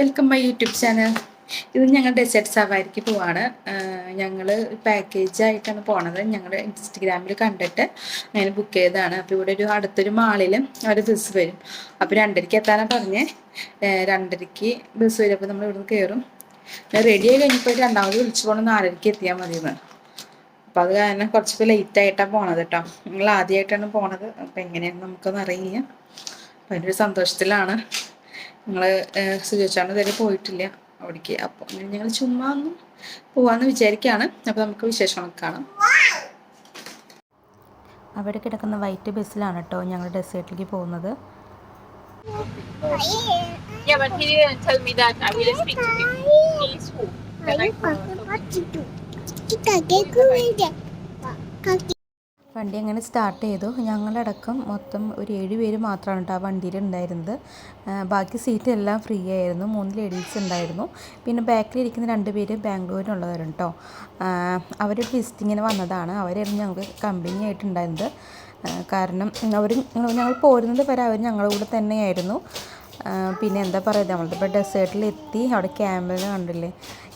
Welcome my YouTube channel ഇത് ഞങ്ങൾ desert സവാരിക്ക് പോവാണ്. ഞങ്ങൾ പാക്കേജ് ആയിട്ടാണ് പോണത്. ഞങ്ങൾ ഇൻസ്റ്റഗ്രാമിൽ കണ്ടിട്ട് അങ്ങനെ ബുക്ക് ചെയ്തതാണ്. അപ്പോൾ ഇവിടെ ഒരു അടുത്തൊരു മാളിൽ ഒരു ബസ് വരും. അപ്പോൾ രണ്ടരയ്ക്ക് എത്താനാണ് പറഞ്ഞേ? രണ്ടരയ്ക്ക് ബസ് വരും. അപ്പോൾ നമ്മൾ ഇവിടുന്ന് കയറും റെഡി ആയി കഴിഞ്ഞപ്പോൾ രണ്ടാമത് വിളിച്ചു പോകണം നാലരയ്ക്ക് എത്തിയാൽ മതിയെന്ന്. അപ്പോൾ അത് കാരണം കുറച്ച് ലേറ്റ് ആയിട്ടാണ് പോണത് കേട്ടോ നിങ്ങൾ ആദ്യമായിട്ടാണ് പോണത്. അപ്പോൾ എങ്ങനെയാണ് നമുക്കൊന്നും അറിയില്ല അപ്പോൾ അതിന്റെ ഒരു സന്തോഷത്തിലാണ്. ഞങ്ങൾ സുജോച്ചാണ് ഇതുവരെ പോയിട്ടില്ല അവിടേക്ക്. അപ്പോൾ അങ്ങനെ ഞങ്ങൾ ചുമ്മാ ഒന്ന് പോവാന്ന് വിചാരിക്കുകയാണ് അപ്പോൾ നമുക്ക് വിശേഷങ്ങളൊക്കെ കാണാം. അവിടെ കിടക്കുന്ന വൈറ്റ് ബസ്സിലാണ് കേട്ടോ ഞങ്ങൾ ഡെസേർട്ടിലേക്ക് പോകുന്നത്. Yeah, but he didn't tell me that. I will speak to him. He's who? That I വണ്ടി അങ്ങനെ സ്റ്റാർട്ട് ചെയ്തു. ഞങ്ങളടക്കം മൊത്തം ഒരു ഏഴ് പേര് മാത്രമാണ് കേട്ടോ ആ വണ്ടിയിൽ ഉണ്ടായിരുന്നത്. ബാക്കി സീറ്റ് എല്ലാം ഫ്രീ ആയിരുന്നു. മൂന്ന് ലേഡീസ് ഉണ്ടായിരുന്നു. പിന്നെ ബാക്കിൽ ഇരിക്കുന്ന രണ്ട് പേര് ബാംഗ്ലൂരിനുള്ളവരും കേട്ടോ അവർ വിസിറ്റിങ്ങിന് വന്നതാണ്. അവരായിരുന്നു ഞങ്ങൾക്ക് കമ്പനി ആയിട്ടുണ്ടായിരുന്നത്. കാരണം അവർ ഞങ്ങൾ പോരുന്നത് വരെ അവർ ഞങ്ങളുടെ കൂടെ തന്നെയായിരുന്നു. പിന്നെ എന്താ പറയുക നമ്മളിപ്പോൾ ഡെസേർട്ടിൽ എത്തി. അവിടെ ക്യാമ്പിൽ കണ്ടില്ലേ?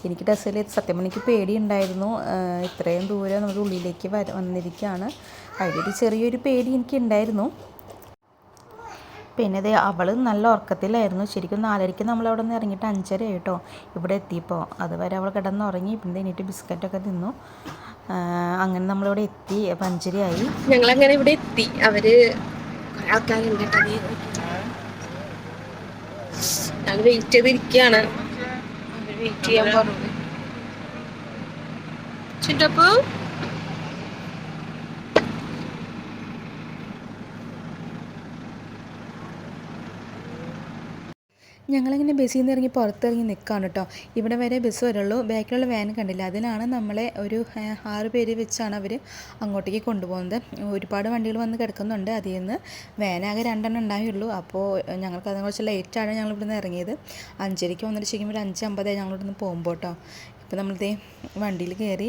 എനിക്ക് ഡെസേർട്ടിൽ സത്യം എനിക്ക് പേടിയുണ്ടായിരുന്നു. ഇത്രയും ദൂരം നമ്മുടെ ഉള്ളിലേക്ക് വന്നിരിക്കുകയാണ് അതിലൊരു ചെറിയൊരു പേടി എനിക്ക് ഉണ്ടായിരുന്നു പിന്നെ ഇത് അവൾ നല്ല ഉറക്കത്തിലായിരുന്നു. ശരിക്കും നാലരയ്ക്ക് നമ്മൾ അവിടെ നിന്ന് ഇറങ്ങിയിട്ട് അഞ്ചര കേട്ടോ ഇവിടെ എത്തിയപ്പോൾ. അതുവരെ അവൾ കിടന്നുറങ്ങി പിന്നെ എന്നിട്ട് ബിസ്ക്കറ്റൊക്കെ തിന്നു. അങ്ങനെ നമ്മളിവിടെ എത്തി അപ്പം അഞ്ചരയായി. ഞങ്ങളങ്ങനെ ഇവിടെ എത്തി. കുറെ ആൾക്കാരുണ്ട് ഞങ്ങൾ വെയിറ്റ് ചെയ്തിരിക്കുകയാണ്. വെയിറ്റ് ചെയ്യാൻ പറഞ്ഞു ചിറ്റപ്പു ഞങ്ങളിങ്ങനെ ബസ്സിൽ നിന്ന് ഇറങ്ങി പുറത്തിറങ്ങി നിൽക്കുകയാണ് കേട്ടോ ഇവിടെ വരെ ബസ് വരുള്ളൂ. ബാക്കിലുള്ള വാൻ കണ്ടില്ല. അതിലാണ് നമ്മളെ ഒരു ആറ് പേര് വെച്ചാണ് അവർ അങ്ങോട്ടേക്ക് കൊണ്ടുപോകുന്നത്. ഒരുപാട് വണ്ടികൾ വന്ന് കിടക്കുന്നുണ്ട് അതിൽ നിന്ന് വാനാകെ രണ്ടെണ്ണം ഉണ്ടായുള്ളൂ. അപ്പോൾ ഞങ്ങൾക്ക് അതിനെ കുറച്ച് ലേറ്റാണ് ഞങ്ങൾ ഇവിടുന്ന് ഇറങ്ങിയത്. അഞ്ചരയ്ക്ക് വന്നിട്ട് ശരിക്കും ഒരു അഞ്ച് അമ്പതായി ഞങ്ങളിവിടുന്ന് പോകുമ്പോൾ കേട്ടോ ഇപ്പോൾ നമ്മളിത് വണ്ടിയിൽ കയറി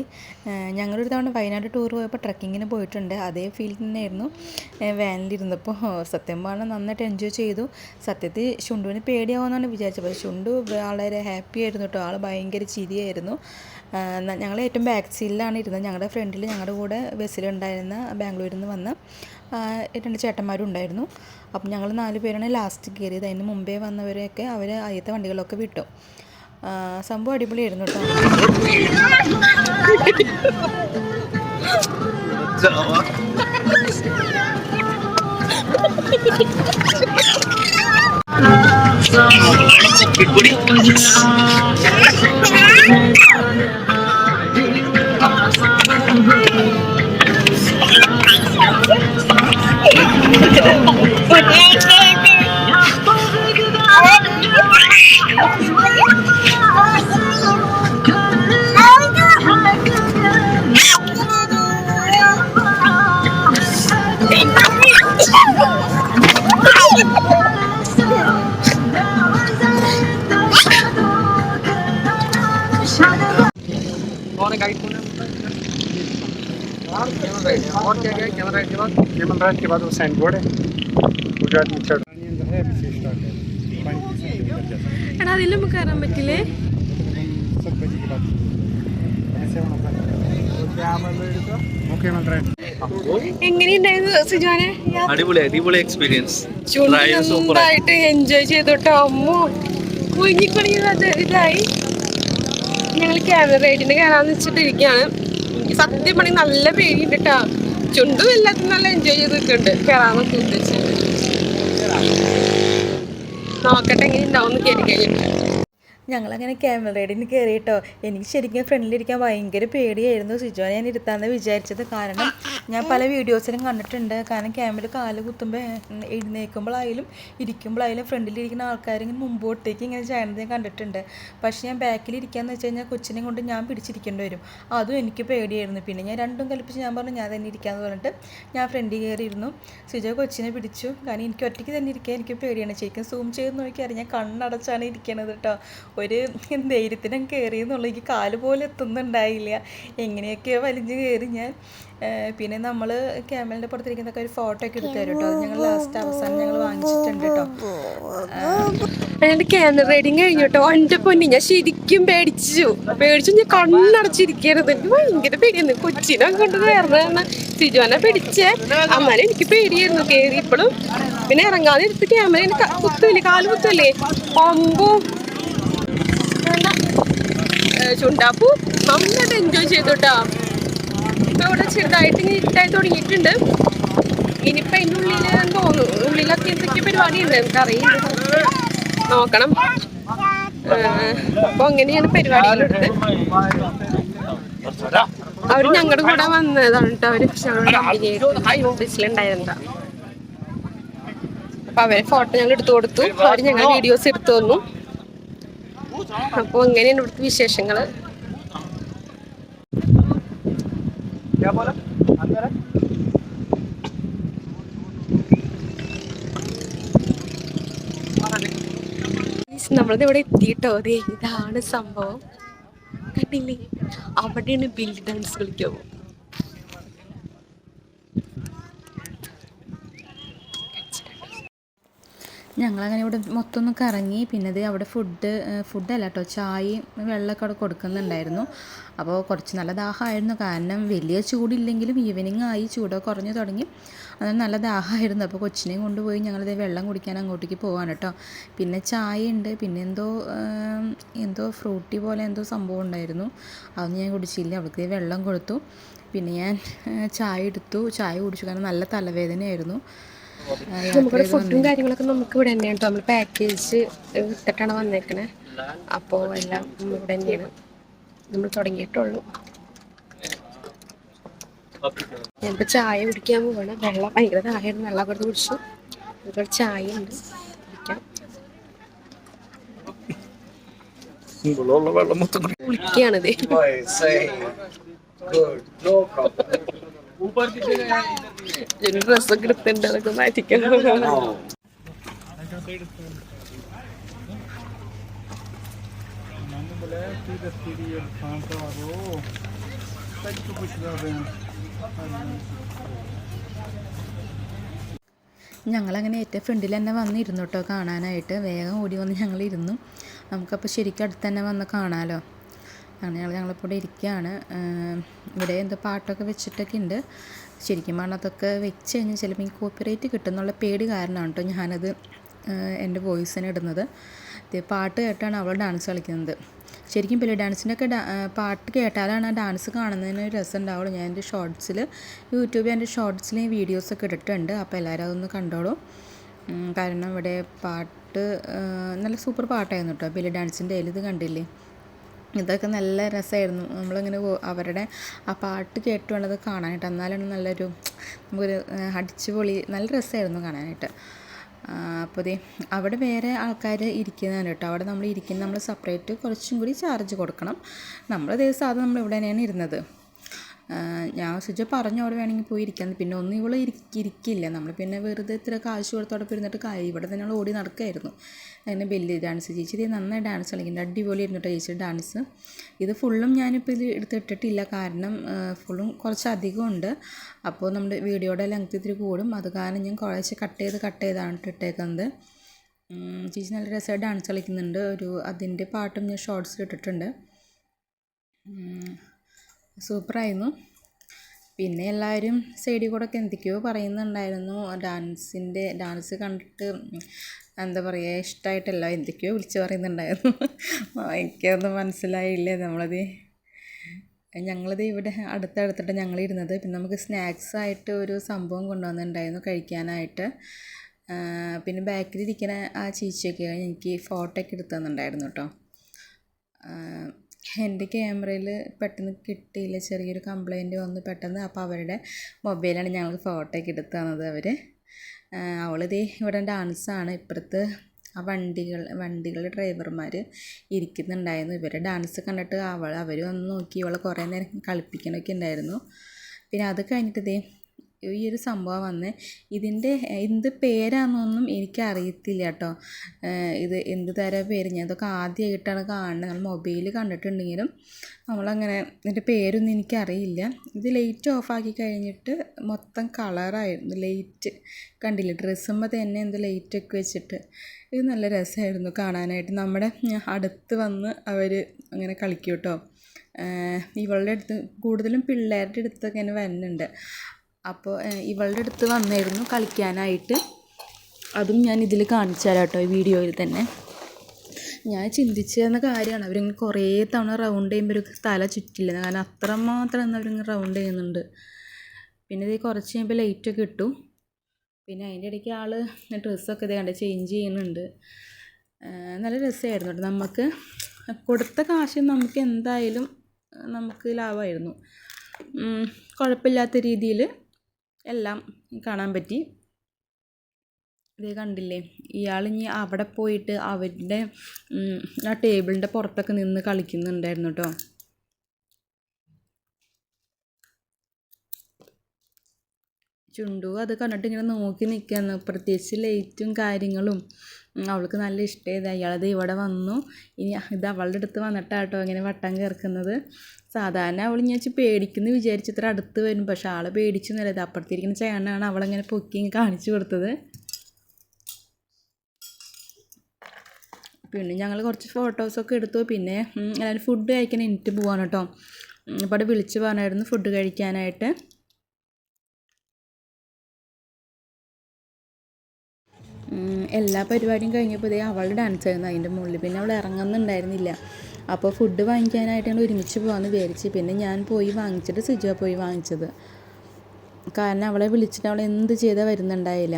ഞങ്ങളൊരു തവണ വയനാട് ടൂർ പോയപ്പോൾ ട്രക്കിങ്ങിന് പോയിട്ടുണ്ട്. അതേ ഫീൽ തന്നെയായിരുന്നു വാനിലിരുന്നപ്പോൾ സത്യം പറഞ്ഞാൽ നന്നായിട്ട് എൻജോയ് ചെയ്തു. സത്യത്തിൽ ഷുണ്ടുവിന് പേടിയാവുമെന്നാണ് വിചാരിച്ചത്. പക്ഷേ ഷുണ്ടു വളരെ ഹാപ്പി ആയിരുന്നു കേട്ടോ. ആൾ ഭയങ്കര ചിരിയായിരുന്നു. ഞങ്ങൾ ഏറ്റവും ബാക്ക് സീറ്റിലാണ് ഇരുന്നത്. ഞങ്ങളുടെ ഫ്രണ്ടിൽ ഞങ്ങളുടെ കൂടെ ബസ്സിലുണ്ടായിരുന്ന ബാംഗ്ലൂരിൽ നിന്ന് വന്ന രണ്ട് ചേട്ടന്മാരും ഉണ്ടായിരുന്നു. അപ്പം ഞങ്ങൾ നാല് പേരാണ് ലാസ്റ്റ് കയറിയത് അതിന് മുമ്പേ വന്നവരെയൊക്കെ അവർ ആദ്യത്തെ വണ്ടികളൊക്കെ വിട്ടു. സംഭവം അടിപൊളിയായിരുന്നു കേട്ടോ. कैमरा के बाद वो साइन बोर्ड है गुजरात में चढ़ानी अंदर है अभी से स्टार्ट है पानी की सब्जी बन जाता है എടാ അതിൽ നമുക്ക് കയറാൻ പറ്റില്ലേ सब बजे के बाद ऐसे होना पड़ता मुख्यमंत्री എങ്ങനെയുണ്ടായിരുന്നു സുജാനെ അടിപൊളി അടിപൊളി എക്സ്പീരിയൻസ് നന്നായിട്ട് എൻജോയ് ചെയ്തോട്ടോ അമ്മോ കുഞ്ഞിക്കുണി ഇതായി ഞങ്ങൾ ക്യാമറ റൈഡിന് കയറാന്ന് വെച്ചിട്ടിരിക്കുകയാണ് എനിക്ക് സത്യം പണി നല്ല പേടിയുണ്ട് കേട്ടോ ചുണ്ടും എല്ലാത്തിനും നല്ല എൻജോയ് ചെയ്തിട്ടുണ്ട്. കയറാന്നൊക്കെ ഉദ്ദേശിച്ചത് നോക്കട്ടെ എങ്ങനെ ഉണ്ടാവും കയറി കഴിഞ്ഞിട്ട്. ഞങ്ങളങ്ങനെ ക്യാമറ റൈഡിന് കയറിയിട്ടോ എനിക്ക് ശരിക്കും ഫ്രണ്ടിലിരിക്കാൻ ഭയങ്കര പേടിയായിരുന്നു. സിജോനെ ഞാൻ ഇരുത്താമെന്ന് വിചാരിച്ചത്. കാരണം ഞാൻ പല വീഡിയോസിലും കണ്ടിട്ടുണ്ട്. കാരണം ക്യാമറ കാൽ കുത്തുമ്പോൾ എഴുന്നേൽക്കുമ്പോഴായാലും ഇരിക്കുമ്പോഴായാലും ഫ്രണ്ടിലിരിക്കുന്ന ആൾക്കാർ ഇങ്ങനെ മുമ്പോട്ടേക്ക് ഇങ്ങനെ ചെയ്യണത് ഞാൻ കണ്ടിട്ടുണ്ട്. പക്ഷേ ഞാൻ ബാക്കിൽ ഇരിക്കാന്ന് വെച്ച് കഴിഞ്ഞാൽ കൊച്ചിനെ കൊണ്ട് ഞാൻ പിടിച്ചിരിക്കേണ്ടി വരും. അതും എനിക്ക് പേടിയായിരുന്നു. പിന്നെ ഞാൻ രണ്ടും കൽപ്പിച്ച് ഞാൻ പറഞ്ഞു ഞാൻ തന്നെ ഇരിക്കാന്ന് പറഞ്ഞിട്ട് ഞാൻ ഫ്രണ്ടിൽ കയറിയിരുന്നു സിജോ കൊച്ചിനെ പിടിച്ചു. കാരണം എനിക്ക് ഒറ്റയ്ക്ക് തന്നെ ഇരിക്കാൻ എനിക്ക് പേടിയാണ്. ശരിക്കും സൂം ചെയ്ത് നോക്കിയാൽ ഞാൻ കണ്ണടച്ചാണ് ഇരിക്കണത് കേട്ടോ ഒരു ധൈര്യത്തിനും കയറി എന്നുള്ളൂ. എനിക്ക് കാൽ പോലെ എത്തുന്നുണ്ടായില്ല. എങ്ങനെയൊക്കെയോ വലിഞ്ഞ് കയറി ഞാൻ. പിന്നെ നമ്മൾ ക്യാമലിന്റെ പുറത്തിരിക്കുന്നൊക്കെ ഒരു ഫോട്ടോ ഒക്കെ എടുത്തു തരും കേട്ടോ. ഞങ്ങൾ ലാസ്റ്റ് അവസാനം ഞങ്ങൾ വാങ്ങിച്ചിട്ടുണ്ട് കേട്ടോ. ക്യാമറ റീഡിങ് കഴിഞ്ഞു കേട്ടോ. എന്റെ പൊന്നി ഞാൻ ശരിക്കും പേടിച്ചു. പേടിച്ചു ഞാൻ കണ്ണടച്ചിരിക്കരുത്. എനിക്ക് ഭയങ്കര പേടിയായിരുന്നു. കൊച്ചിനെ കൊണ്ട് കയറുന്നതാണ്. സിജുവനെ പിടിച്ചേ. അന്നാലും എനിക്ക് പേടിയായിരുന്നു. കയറി ഇപ്പോഴും പിന്നെ ഇറങ്ങാതെ എടുത്ത് ക്യാമറ കുത്തൂല്ലേ കാൽ കുത്തല്ലേ അമ്പോ ചുണ്ടാപ്പു. നന്നായിട്ട് എൻജോയ് ചെയ്തു കേട്ടോ ഇപ്പൊ ഇവിടെ ചെറുതായിട്ട് ഇങ്ങനെ ഇരുട്ടായി തുടങ്ങിയിട്ടുണ്ട്. ഇനിയിപ്പോ അതിന്റെ ഉള്ളിൽ തോന്നുന്നു ഉള്ളിലൊക്കെ എന്തൊക്കെ പരിപാടിയുണ്ട്. നമുക്കറിയില്ല നോക്കണം. ഏഹ് അപ്പൊ അങ്ങനെയാണ് പരിപാടികളെടുത്ത് അവർ ഞങ്ങളുടെ കൂടെ വന്നതാണ് കേട്ടോ അവർ ഞങ്ങളുടെ ബസ്സിലുണ്ടായിരുന്നതാ അപ്പൊ അവരെ ഫോട്ടോ ഞങ്ങൾ എടുത്തു കൊടുത്തു. അവർ ഞങ്ങൾ വീഡിയോസ് എടുത്തു തന്നു. അപ്പൊ ഇങ്ങനെയാണ് ഇവിടുത്തെ വിശേഷങ്ങൾ? നമ്മളത് ഇവിടെ എത്തിയിട്ടോ? ദേ ഇതാണ് സംഭവം. കണ്ടില്ലേ? അവിടെയാണ് ബിൽഡ് ഡാൻസ് കളിക്കാവോ ഞങ്ങളങ്ങനെ ഇവിടെ മൊത്തം ഒന്ന് കറങ്ങി. പിന്നെ അത് അവിടെ ഫുഡ് ഫുഡല്ല കേട്ടോ ചായയും വെള്ളമൊക്കെ അവിടെ കൊടുക്കുന്നുണ്ടായിരുന്നു. അപ്പോൾ കുറച്ച് നല്ല ദാഹമായിരുന്നു. കാരണം വലിയ ചൂടില്ലെങ്കിലും ഈവനിങ് ആയി. ചൂടൊക്കെ കുറഞ്ഞു തുടങ്ങി. അത് നല്ല ദാഹമായിരുന്നു. അപ്പോൾ കൊച്ചിനെയും കൊണ്ടുപോയി ഞങ്ങളിത് വെള്ളം കുടിക്കാൻ അങ്ങോട്ടേക്ക് പോവാണ് കേട്ടോ പിന്നെ ചായ ഉണ്ട് പിന്നെ എന്തോ എന്തോ ഫ്രൂട്ടി പോലെ എന്തോ സംഭവം ഉണ്ടായിരുന്നു. അതൊന്നും ഞാൻ കുടിച്ചില്ല. അവൾക്ക് വെള്ളം കൊടുത്തു. പിന്നെ ഞാൻ ചായ എടുത്തു. ചായ കുടിച്ചു. കാരണം നല്ല തലവേദനയായിരുന്നു. നമുക്കിവിടെ ഫുഡും കാര്യങ്ങളൊക്കെ നമുക്ക് ഇവിടെ തന്നെയാണ് കേട്ടോ. നമ്മൾ പാക്കേജ് ഇട്ടിട്ടാണ് വന്നേക്കണേ. അപ്പോ എല്ലാം ഇവിടെ തന്നെയാണ്. നമ്മൾ തുടങ്ങിയിട്ടുള്ളൂ. ഞാനിപ്പോൾ ചായ കുടിക്കാൻ പോവാണ്. വെള്ളം ഭയങ്കര ചായയാണ്. വെള്ളം കൊടുത്ത് കുടിച്ചു. ഇവിടെ ചായ ഉണ്ട്. കുടിക്കാം. വെള്ളം Oh. ഞങ്ങളങ്ങനെ ഏറ്റവും ഫ്രണ്ടിൽ തന്നെ വന്നിരുന്നു കേട്ടോ കാണാനായിട്ട്. വേഗം ഓടി വന്ന് ഞങ്ങളിരുന്നു. നമുക്കപ്പോൾ ശരിക്കും അടുത്ത് തന്നെ വന്ന് കാണാമല്ലോ അങ്ങനെ ഞങ്ങൾ ഞങ്ങളിപ്പോൾ ഇവിടെ ഇരിക്കുകയാണ്. ഇവിടെ എന്തോ പാട്ടൊക്കെ വെച്ചിട്ടൊക്കെ ഉണ്ട്. ശരിക്കും പറഞ്ഞാൽ അതൊക്കെ വെച്ച് കഴിഞ്ഞാൽ ചിലപ്പോൾ എനിക്ക് കോപ്പിറൈറ്റ് കിട്ടുന്നുള്ള പേടി കാരണമാണ് കേട്ടോ ഞാനത് എന്റെ വോയിസിന് ഇടുന്നത്. പാട്ട് കേട്ടാണ് അവൾ ഡാൻസ് കളിക്കുന്നത്. ശരിക്കും പിന്നെ ഡാൻസിന്റെ ഒക്കെ പാട്ട് കേട്ടാലാണ് ആ ഡാൻസ് കാണുന്നതിന് രസം ഉണ്ടാവുള്ളൂ. ഞാൻ എന്റെ ഷോർട്സിൽ യൂട്യൂബിൽ എന്റെ ഷോർട്സിൽ വീഡിയോസൊക്കെ ഇട്ടിട്ടുണ്ട്. അപ്പോൾ എല്ലാവരും അതൊന്ന് കണ്ടോളൂ. കാരണം ഇവിടെ പാട്ട് നല്ല സൂപ്പർ പാട്ടായിരുന്നു കേട്ടോ. പിന്നെ ഡാൻസിന്റെ ഇത് കണ്ടില്ലേ? ഇതൊക്കെ നല്ല രസമായിരുന്നു. നമ്മളിങ്ങനെ അവരുടെ ആ പാട്ട് കേട്ട് വേണ്ടത് കാണാനായിട്ട്. എന്നാലാണ് നല്ലൊരു നമുക്കൊരു അടിച്ചുപൊളി നല്ല രസമായിരുന്നു കാണാനായിട്ട്. അപ്പോൾ അവിടെ വേറെ ആൾക്കാർ ഇരിക്കുന്നതാണ് കേട്ടോ. അവിടെ നമ്മൾ ഇരിക്കുന്ന നമ്മൾ സെപ്പറേറ്റ് കുറച്ചും കൂടി ചാർജ് കൊടുക്കണം. നമ്മൾ ഇതേ സാധനം നമ്മൾ ഇവിടെ തന്നെയാണ് ഇരുന്നത്. ഞാൻ സുജ പറഞ്ഞു അവിടെ വേണമെങ്കിൽ പോയി ഇരിക്കാൻ പിന്നെ ഒന്നും ഇവൾ ഇരിക്ക- ഇരിക്കില്ല. നമ്മൾ പിന്നെ വെറുതെ ഇത്ര കാശ് കൊടുത്തോടെ ഇരുന്നിട്ട് കാര്യം ഇവിടെ തന്നെ ഓടി നടക്കായിരുന്നു. അങ്ങനെ ബെല്ല് ഡാൻസ് ചേച്ചി ഇത് നന്നായി ഡാൻസ് കളിക്കുന്നുണ്ട്. അടിപൊളി ഇരുന്നിട്ട് ചേച്ചി ഡാൻസ് ഇത് ഫുള്ളും ഞാനിപ്പോൾ ഇത് എടുത്തിട്ടിട്ടില്ല. കാരണം ഫുള്ളും കുറച്ചധികം ഉണ്ട്. അപ്പോൾ നമ്മുടെ വീഡിയോയുടെ ലെങ്ത് ഇത്തിരി കൂടും. അത് കാരണം ഞാൻ കുറച്ച് കട്ട് ചെയ്ത് കട്ട് ചെയ്താണ് ട്ടോ ഇട്ടേക്കുന്നത്. ചേച്ചി നല്ല രസമായി ഡാൻസ് കളിക്കുന്നുണ്ട്. ഒരു അതിന്റെ പാട്ടും ഞാൻ ഷോർട്സിൽ ഇട്ടിട്ടുണ്ട്. സൂപ്പറായിരുന്നു. പിന്നെ എല്ലാവരും സൈഡിൽ കൂടെ ഒക്കെ എന്തൊക്കെയോ പറയുന്നുണ്ടായിരുന്നു. ഡാൻസിന്റെ ഡാൻസ് കണ്ടിട്ട് എന്താ പറയുക ഇഷ്ടമായിട്ടല്ല എന്തൊക്കെയോ വിളിച്ച് പറയുന്നുണ്ടായിരുന്നു. എനിക്കൊന്നും മനസ്സിലായില്ലേ. നമ്മളത് ഞങ്ങളത് ഇവിടെ അടുത്തടുത്തിട്ട് ഞങ്ങൾ ഇരുന്നത്. പിന്നെ നമുക്ക് സ്നാക്സ് ആയിട്ട് ഒരു സംഭവം കൊണ്ടുവന്നിട്ടുണ്ടായിരുന്നു കഴിക്കാനായിട്ട്. പിന്നെ ബാക്കിൽ ഇരിക്കുന്ന ആ ചേച്ചിയൊക്കെ എനിക്ക് ഫോട്ടോ ഒക്കെ എടുത്തു തന്നിട്ടുണ്ടായിരുന്നു കേട്ടോ. എന്റെ ക്യാമറയിൽ പെട്ടെന്ന് കിട്ടിയില്ല. ചെറിയൊരു കംപ്ലൈന്റ് വന്നു പെട്ടെന്ന്. അപ്പോൾ അവരുടെ മൊബൈലാണ് ഞങ്ങൾ ഫോട്ടോ എടുത്ത് തന്നത് അവർ അവളിതേ ഇവിടെ ഡാൻസാണ് ഇപ്പുറത്ത് ആ വണ്ടികൾ വണ്ടികളുടെ ഡ്രൈവർമാർ ഇരിക്കുന്നുണ്ടായിരുന്നു. ഇവരുടെ ഡാൻസ് കണ്ടിട്ട് അവൾ അവർ വന്ന് നോക്കി. ഇവളെ കുറേ നേരം കളിപ്പിക്കണമൊക്കെ ഉണ്ടായിരുന്നു. പിന്നെ അത് കഴിഞ്ഞിട്ട് ഇതേ ഈ ഒരു സംഭവം വന്ന്. ഇതിന്റെ എന്ത് പേരാണെന്നൊന്നും എനിക്കറിയത്തില്ല കേട്ടോ. ഇത് എന്ത് തരം പേര്? ഞാൻ ഇതൊക്കെ ആദ്യമായിട്ടാണ് കാണുന്നത്. നമ്മൾ മൊബൈലിൽ കണ്ടിട്ടുണ്ടെങ്കിലും നമ്മളങ്ങനെ ഇതിന്റെ പേരൊന്നും എനിക്കറിയില്ല. ഇത് ലൈറ്റ് ഓഫാക്കി കഴിഞ്ഞിട്ട് മൊത്തം കളറായിരുന്നു. ലൈറ്റ് ഡ്രസ്സ് ഡ്രസ്സുമ്പോൾ തന്നെ എന്ത് ലൈറ്റൊക്കെ വെച്ചിട്ട്. ഇത് നല്ല രസമായിരുന്നു കാണാനായിട്ട്. നമ്മുടെ അടുത്ത് വന്ന് അവർ അങ്ങനെ കളിക്കും കേട്ടോ. ഇവളുടെ അടുത്ത് കൂടുതലും പിള്ളേരുടെ അടുത്തൊക്കെ ഇങ്ങനെ വരുന്നുണ്ട്. അപ്പോൾ ഇവളുടെ അടുത്ത് വന്നായിരുന്നു കളിക്കാനായിട്ട്. അതും ഞാൻ ഇതിൽ കാണിച്ചു കേട്ടോ ഈ വീഡിയോയിൽ തന്നെ. ഞാൻ ചിന്തിച്ചിരുന്ന കാര്യമാണ് അവരിങ്ങനെ കുറേ തവണ റൗണ്ട് ചെയ്യുമ്പോൾ ഒരു തല ചുറ്റില്ല. കാരണം അത്രമാത്രം അവരിങ്ങനെ റൗണ്ട് ചെയ്യുന്നുണ്ട്. പിന്നെ ഇത് കുറച്ച് കഴിയുമ്പോൾ ലൈറ്റൊക്കെ ഇട്ടു. പിന്നെ അതിന്റെ ഇടയ്ക്ക് ആൾ ഡ്രസ്സൊക്കെ ഇതേ കണ്ടേ ചേഞ്ച് ചെയ്യുന്നുണ്ട്. നല്ല രസമായിരുന്നു കേട്ടോ. നമുക്ക് കൊടുത്ത കാശ് നമുക്ക് എന്തായാലും നമുക്ക് ലാഭമായിരുന്നു. കുഴപ്പമില്ലാത്ത രീതിയിൽ എല്ലാം കാണാൻ പറ്റി. ഇതേ കണ്ടില്ലേ ഇയാൾ ഇനി അവിടെ പോയിട്ട് അവരുടെ ആ ടേബിളിന്റെ പുറത്തൊക്കെ നിന്ന് കളിക്കുന്നുണ്ടായിരുന്നു കേട്ടോ ചുണ്ടു അത് കണ്ടിട്ട് ഇങ്ങനെ നോക്കി നിൽക്കുകയാണ് പ്രത്യേകിച്ച് ലൈറ്റും കാര്യങ്ങളും അവൾക്ക് നല്ല ഇഷ്ടമായത് അയാളത് ഇവിടെ വന്നു. ഇനി ഇത് അവളുടെ അടുത്ത് വന്നിട്ടാട്ടോ ഇങ്ങനെ വട്ടം കയർക്കുന്നത്. സാധാരണ അവൾ ഞാൻ വെച്ചാൽ പേടിക്കുന്നു വിചാരിച്ച് ഇത്ര അടുത്ത് വരും. പക്ഷെ ആളെ പേടിച്ചു നല്ലത് അപ്പുറത്തിരിക്കുന്ന ചേട്ടനാണ് അവളങ്ങനെ പൊക്കി കാണിച്ചു കൊടുത്തത്. പിന്നെ ഞങ്ങൾ കുറച്ച് ഫോട്ടോസൊക്കെ എടുത്തു. പിന്നെ എല്ലാവരും ഫുഡ് കഴിക്കാൻ എനിക്ക് പോകാൻ കേട്ടോ. അപ്പോൾ അവിടെ വിളിച്ച് പറഞ്ഞായിരുന്നു ഫുഡ് കഴിക്കാനായിട്ട്. എല്ലാ പരിപാടിയും കഴിഞ്ഞപ്പോൾ ഇതേ അവളുടെ ഡാൻസ് ആയിരുന്നു. അതിന്റെ മുകളിൽ പിന്നെ അവൾ ഇറങ്ങുന്നുണ്ടായിരുന്നില്ല. അപ്പോൾ ഫുഡ് വാങ്ങിക്കാനായിട്ട് ഞങ്ങൾ ഒരുമിച്ച് പോകാമെന്ന് വിചാരിച്ച്. പിന്നെ ഞാൻ പോയി വാങ്ങിച്ചിട്ട് സിജുവ പോയി വാങ്ങിച്ചത്. കാരണം അവളെ വിളിച്ചിട്ട് അവളെ എന്ത് ചെയ്താൽ വരുന്നുണ്ടായില്ല.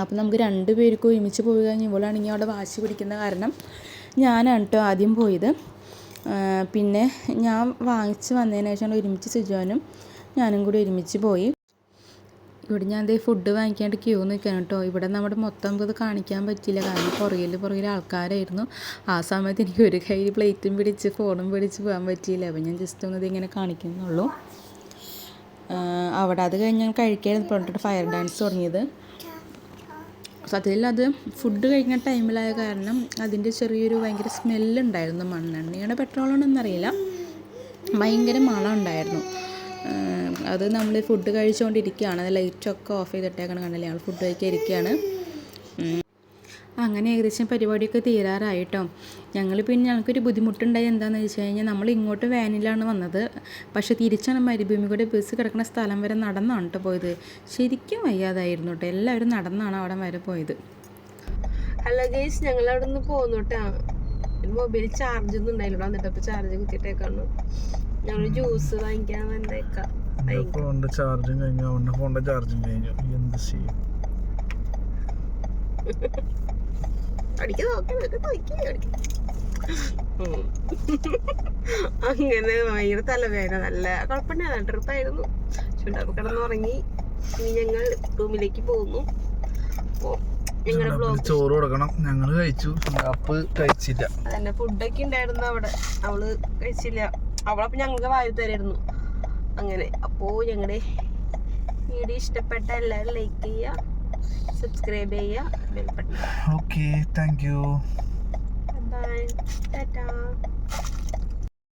അപ്പോൾ നമുക്ക് രണ്ട് പേർക്കും ഒരുമിച്ച് പോയി കഴിഞ്ഞപ്പോഴാണെങ്കിൽ അവിടെ വാശി പിടിക്കുന്ന കാരണം ഞാനാണ് കേട്ടോ ആദ്യം പോയത്. പിന്നെ ഞാൻ വാങ്ങിച്ച് വന്നതിന് ശേഷം ഒരുമിച്ച് സിജോനും ഞാനും കൂടി ഒരുമിച്ച് പോയി. ഇവിടെ ഞാൻ ദേ ഫുഡ് വാങ്ങിക്കാണ്ട് ക്യൂ നിൽക്കണം കേട്ടോ ഇവിടെ നമ്മുടെ മൊത്തം ഇത് കാണിക്കാൻ പറ്റില്ല കാരണം പുറകിൽ പുറകിൽ ആൾക്കാരായിരുന്നു. ആ സമയത്ത് എനിക്ക് ഒരു കയ്യിൽ പ്ലേറ്റും പിടിച്ച് ഫോണും പിടിച്ച് പോകാൻ പറ്റിയില്ല. അപ്പോൾ ഞാൻ ജസ്റ്റ് ഒന്ന് ഇങ്ങനെ കാണിക്കുന്നുള്ളൂ. അവിടെ അത് കഴിഞ്ഞ് ഞാൻ കഴിക്കായിരുന്നു പറഞ്ഞിട്ട് ഫയർ ഡാൻസ് തുടങ്ങിയത്. സത്യത്തിൽ അത് ഫുഡ് കഴിക്കുന്ന ടൈമിലായ കാരണം അതിന്റെ ചെറിയൊരു ഭയങ്കര സ്മെല്ലുണ്ടായിരുന്നു മണ്ണെണ്ണയുടെ പെട്രോളാണെന്നറിയില്ല ഭയങ്കര മണം ഉണ്ടായിരുന്നു. അത് നമ്മൾ ഫുഡ് കഴിച്ചുകൊണ്ടിരിക്കുകയാണ് ലൈറ്റൊക്കെ ഓഫ് ചെയ്തിട്ടേക്കണം കണ്ടല്ലേ? ഞങ്ങൾ ഫുഡ് കഴിക്കാൻ ഇരിക്കുകയാണ് അങ്ങനെ ഏകദേശം പരിപാടിയൊക്കെ തീരാറായിട്ടോ. ഞങ്ങൾ പിന്നെ ഞങ്ങൾക്കൊരു ബുദ്ധിമുട്ടുണ്ടായി എന്താണെന്ന് വെച്ച് കഴിഞ്ഞാൽ നമ്മൾ ഇങ്ങോട്ട് വാനിലാണ് വന്നത്. പക്ഷെ തിരിച്ചാണ് മരുഭൂമി കൂടെ ബസ് കിടക്കുന്ന സ്ഥലം വരെ നടന്നാണ് കേട്ടോ പോയത്. ശരിക്കും വയ്യാതായിരുന്നു കേട്ടോ എല്ലാവരും നടന്നാണ് അവിടെ വരെ പോയത്. ഹലോ ഗേസ് ഞങ്ങൾ അവിടെ നിന്ന് പോന്നു കേട്ടോ മൊബൈൽ ചാർജ് ഒന്നും ഉണ്ടായില്ല. വന്നിട്ട് ചാർജ് കുത്തിയിട്ടേക്കാണ്. ഞങ്ങൾ ജ്യൂസ് വാങ്ങിക്കാൻ വന്നേക്കാം. ഫോണിന്റെ ചാർജിങ് കഴിഞ്ഞു അവന്റെ ഫോണിന്റെ ചാർജിങ് കഴിഞ്ഞു. എന്ത് ചെയ്യും. അങ്ങനെ ഭയങ്കര തലവേദന. നല്ല കുഴപ്പമില്ല ട്രിപ്പായിരുന്നു ചുണ്ടാപ്പ് കിടന്നുറങ്ങി ഇനി ഞങ്ങൾ റൂമിലേക്ക് പോകുന്നു. ചോറ് കൊടുക്കണം. ഞങ്ങൾ കഴിച്ചു. അപ്പ് കഴിച്ചില്ല. അതന്നെ ഫുഡൊക്കെ ഉണ്ടായിരുന്നു അവിടെ. അവൾ കഴിച്ചില്ല. അവളപ്പൊ ഞങ്ങൾക്ക് വായു തരായിരുന്നു. അങ്ങനെ. അപ്പോ ഞങ്ങളുടെ വീഡിയോ ഇഷ്ടപ്പെട്ട എല്ലാവരും ലൈക്ക് ചെയ്യുക സബ്സ്ക്രൈബ് ചെയ്യുക bell button okay thank you bye Tata